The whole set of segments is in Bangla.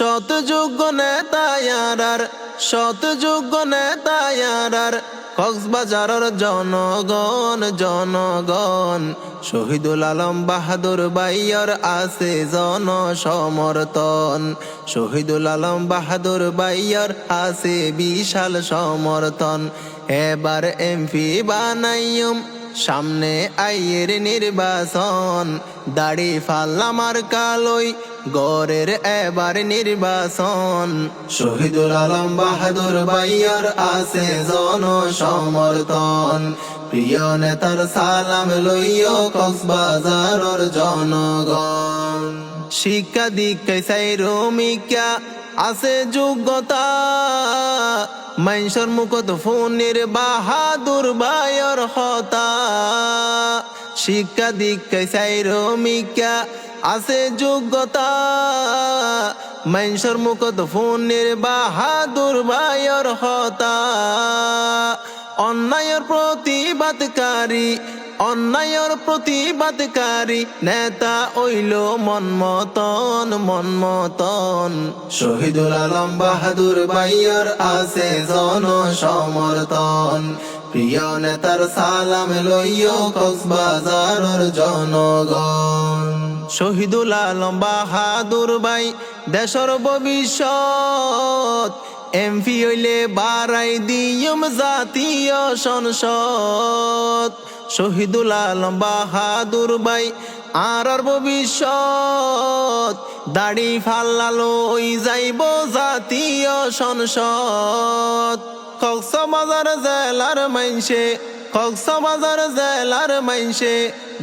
শতযোগ্য নেতায়ার শতযোগ্য নেতায়ার কক্সবাজারের জনগণ জনগণ। শহীদুল আলম বাহাদুর বাইয়র আছে জন সমর্থন শহীদুল আলম বাহাদুর বাইয়র আছে বিশাল সমর্থন। এবার এমপি বানাইম সামনে আইয়ের নির্বাচন, দাড়ি ফাল্লামার কালই গড়ের এবার নির্বাচন। শহীদুল আলম বাহাদুর বাইয়ার আছে জন সমর্থন প্রিয় নেতার সালাম লইয় কক্সবাজারর জনগণ। শিক্ষা দীক্ষায় চাই রমিকা আছে যোগ্যতা মাইনসর মুখত ফোনের বাহাদুর বায়র হতা। শিক্ষা দীক্ষায় চাই রমিকা আছে যোগ্যতা। মাইনসর মুখত ফোনের বাহাদুর বায়র হতা। অন্যায়ের প্রতিবাদকারী অন্যায়ের প্রতিবাদকারী নেতা ওইল মনমতন মনমতন শহীদুল আলম বাহাদুর বাইয়র আছে জন সমর্থন প্রিয় নেতার সালাম লইয় কক্সবাজারের জনগণ। শহীদুল আলম বাহাদুর বাই দেশর ভবিষ্যৎ। এমপি হইলে বাড়াই দিয়ম জাতীয় সংসদ। শহীদুল আলম বাহাদুর বাই আর আর ভবিষ্যৎ। দাড়ি ফাল্লালো ওই যাইব জাতীয় সংসদ। কক্সবাজার জেলার মাইনসে কক্সবাজার জেলার মাইনসে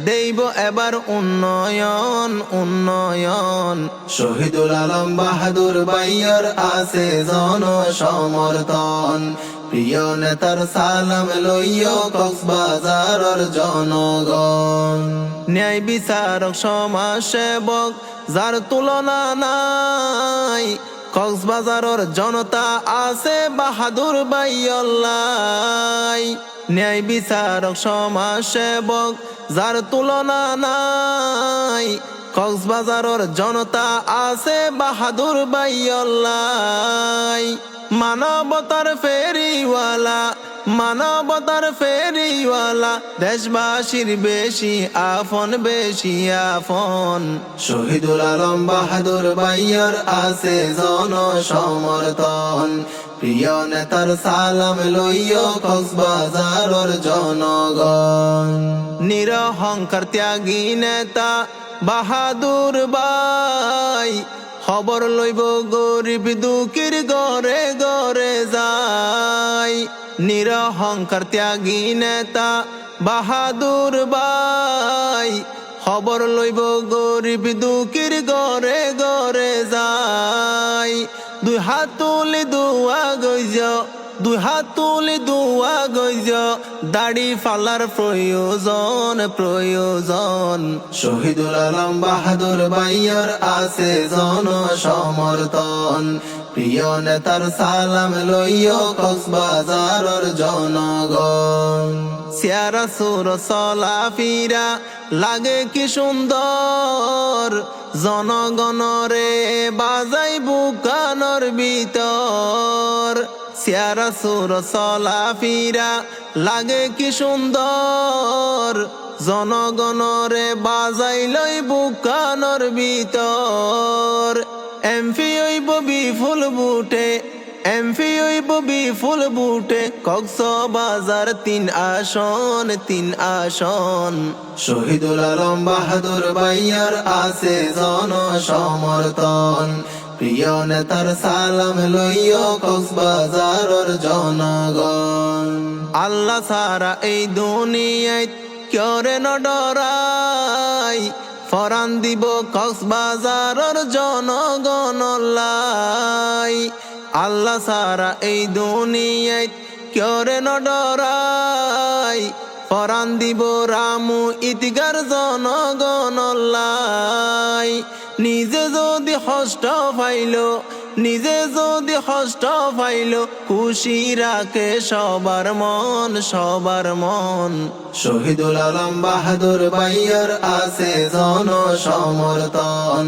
দেইব এবার উন্নয়ন উন্নয়ন। শহীদুল আলম বাহাদুর বাইয়র আছে জন সমর্থন প্রিয় নেতার সালাম লইয় কক্সবাজারর জনগণ। ন্যায় বিচারক সমাজ সেবক যার তুলনা নাই, কক্সবাজারের জনতা আছে বাহাদুর বাইল্লাই ন্যায় বিচারক সমাজ সেবক যার তুলনা নাই, কক্সবাজারের জনতা আছে বাহাদুর বাইল্লাই মানবতার ফেরিওয়ালা মানবতার ফেরিওয়ালা, দেশবাসীর বেশি আফন বেশি আফন শহীদুল আলম বাহাদুর বাইয়ার আছে জন সমর্থন প্রিয় নেতার সালাম লইয় কক্সবাজারের জনগণ। নিরহংকার ত্যাগী নেতা বাহাদুর বাই খবর লইব, গরিব দুঃখীর গরে গরে যায় নিরহংকার ত্যাগী নেতা বাহাদুর বাই খবর লইব, গরিব দুঃখীর গরে গরে যায় দুই হাত তুলি দুয়া গইজ দুই হাত তুলি দুয়া গইজ, দাড়ি ফালার প্রয়োজন প্রয়োজন। শহীদুল আলম বাহাদুর বাইয়ার আছে জন সমর্থন প্রিয় নেতার সালাম লইয় কক্সবাজারর জনগণ। সিয়ারা সুর চলা ফিরা, লাগে কি সুন্দর। জনগণরে বাজাই বুকানর ভিতর। সিয়ারা সুর চলা ফিরা লাগে কি সুন্দর? জনগণরে বাজাই লই বুকানর ভিতর। এমপি হইব বিফুল বুটে এমপি হইব বিফুল বুটে। কক্স বাজার তিন আসন তিন আসন। শহীদুল আলম বাহাদুর বাইয়ার আছে জন সমর্থন প্রিয় নেতার সালাম লইয় কক্সবাজারের জনগণ। আল্লাহ সারা এই দুনিয়ায় করে ন ডরাই। ফরান দিব কক্সবাজারের জনগণ লাই। আল্লাহ সারা এই দুনিয়ায় করে ন ডরাই। ফরান দিব রামু ইতিগার জনগণ লাই। নিজে যদি হষ্ট পাইল, নিজে যদি হষ্ট পাইল, খুশি রাখে সবার মন সবার মন। শহীদুল আলম বাহাদুর বাইয়ার আছে জন সমর্থন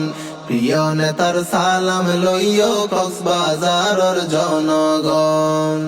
প্রিয় নেতার সালাম লইয় কক্সবাজারর জনগণ।